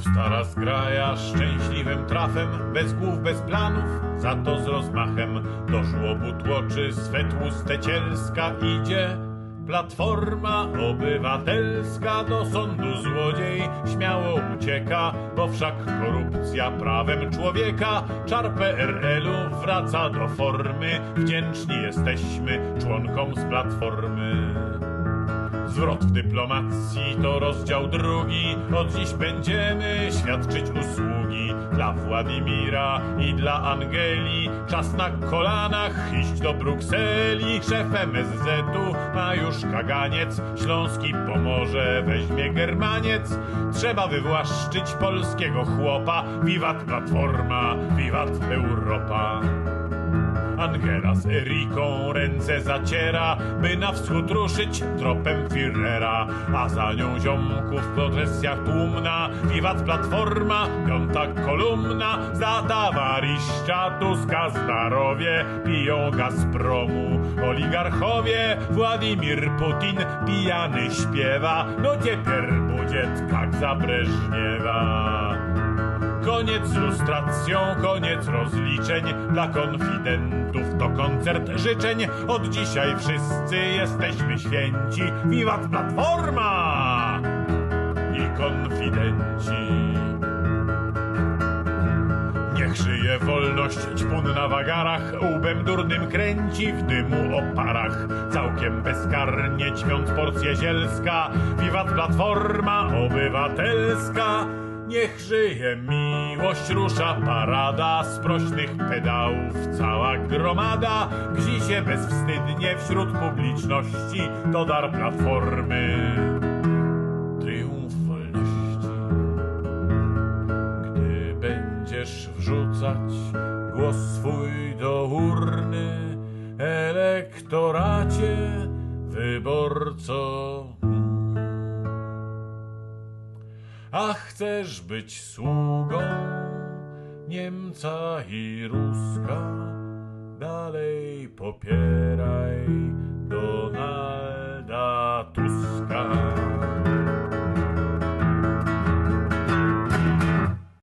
Stara zgraja szczęśliwym trafem, bez głów, bez planów, za to z rozmachem do żłobu tłoczy swe tłuste cielska idzie. Platforma obywatelska do sądu złodziej śmiało ucieka, bo wszak korupcja prawem człowieka. Czar PRL-u wraca do formy, wdzięczni jesteśmy członkom z Platformy. Zwrot w dyplomacji to rozdział drugi. Od dziś będziemy świadczyć usługi dla Władimira i dla Angeli. Czas na kolanach iść do Brukseli. Szef MSZ-u ma już kaganiec. Śląski pomoże, weźmie Germaniec. Trzeba wywłaszczyć polskiego chłopa. Wiwat Platforma, wiwat Europa. Angela z Eriką ręce zaciera, by na wschód ruszyć tropem Firrera. A za nią ziomków w procesjach tłumna, wiwat Platforma, piąta kolumna. Za towarzyszcza Tuska zdarowie piją Gazpromu. Oligarchowie Władimir Putin pijany śpiewa, no cieper budziet jak za Koniec lustracją, koniec rozliczeń. Dla konfidentów to koncert życzeń. Od dzisiaj wszyscy jesteśmy święci. Wiwat Platforma! I konfidenci. Niech żyje wolność, ćpun na wagarach, łbem durnym kręci w dymu o parach. Całkiem bezkarnie ćwiąc porcję zielska, wiwat platforma obywatelska. Niech żyje miłość, rusza parada, z prośnych pedałów cała gromada. Gzi się bezwstydnie wśród publiczności, to dar platformy. Triumf wolności. Gdy będziesz wrzucać głos swój do urny, elektoracie, wyborco. A chcesz być sługą Niemca i Ruska, dalej popieraj